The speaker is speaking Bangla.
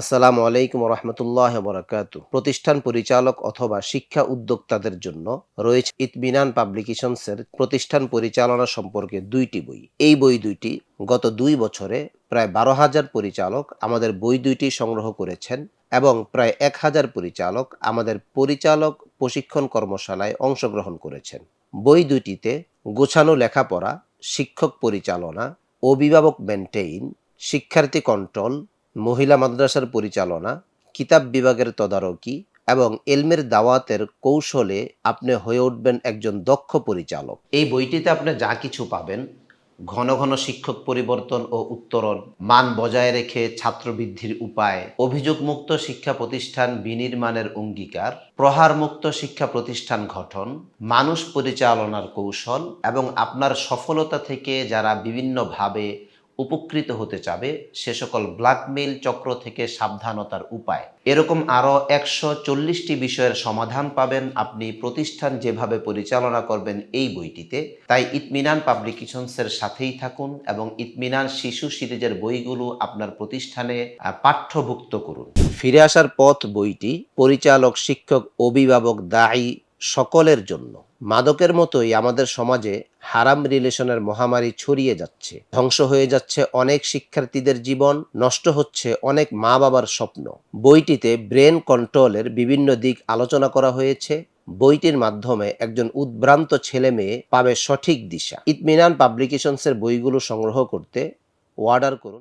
আসসালামু আলাইকুম রহমতুল্লাহ বরাকাত প্রতিষ্ঠান পরিচালক অথবা শিক্ষা উদ্যোক্তাদের জন্য রয়েছে ইতমিনান পাবলিকেশনসের প্রতিষ্ঠান পরিচালনা সম্পর্কে দুইটি বই। এই বই দুইটি গত দুই বছরে প্রায় বারো হাজার পরিচালক আমাদের বই দুইটি সংগ্রহ করেছেন এবং প্রায় এক হাজার পরিচালক আমাদের পরিচালক প্রশিক্ষণ কর্মশালায় অংশগ্রহণ করেছেন। বই দুইটিতে গোছানো লেখাপড়া, শিক্ষক পরিচালনা, অভিভাবক মেনটেইন, শিক্ষার্থী কন্ট্রোল মহিলা মাদ্রাসার পরিচালনা, কিতাব বিভাগের তদারকি এবং এলমের দাওয়াতের কৌশলে আপনি হয়ে উঠবেন একজন দক্ষ পরিচালক। এই বইটিতে আপনি যা কিছু পাবেন, ঘন ঘন শিক্ষক পরিবর্তন ও উত্তরণ, মান বজায় রেখে ছাত্রবৃদ্ধির উপায়, অভিযোগমুক্ত শিক্ষা প্রতিষ্ঠান বিনির্মাণের অঙ্গীকার, প্রহারমুক্ত শিক্ষা প্রতিষ্ঠান গঠন, মানুষ পরিচালনার কৌশল এবং আপনার সফলতা থেকে যারা বিভিন্নভাবে উপকৃত হতে চাবে সে সকল ব্ল্যাকমেইল চক্র থেকে সাবধানতার উপায়। এরকম আরও একশো চল্লিশটি বিষয়ের সমাধান পাবেন আপনি প্রতিষ্ঠান যেভাবে পরিচালনা করবেন এই বইটিতে। তাই ইতমিনান পাবলিকেশনসের সাথেই থাকুন এবং ইতমিনান শিশু সিরিজের বইগুলো আপনার প্রতিষ্ঠানে পাঠ্যভুক্ত করুন। ফিরে আসার পথ বইটি পরিচালক, শিক্ষক, অভিভাবক, দায়ী সকলের জন্য। মাদকের মতোই আমাদের সমাজে হারাম রিলেশনের মহামারী ছড়িয়ে যাচ্ছে। ধ্বংস হয়ে যাচ্ছে অনেক শিক্ষার্থীদের জীবন, নষ্ট হচ্ছে অনেক মা বাবার স্বপ্ন। বইটিতে ব্রেন কন্ট্রোলের বিভিন্ন দিক আলোচনা করা হয়েছে। বইটির মাধ্যমে একজন উদ্ভ্রান্ত ছেলে মেয়ে পাবে সঠিক দিশা। ইতমিনান পাবলিকেশনসের বইগুলো সংগ্রহ করতে অর্ডার করুন।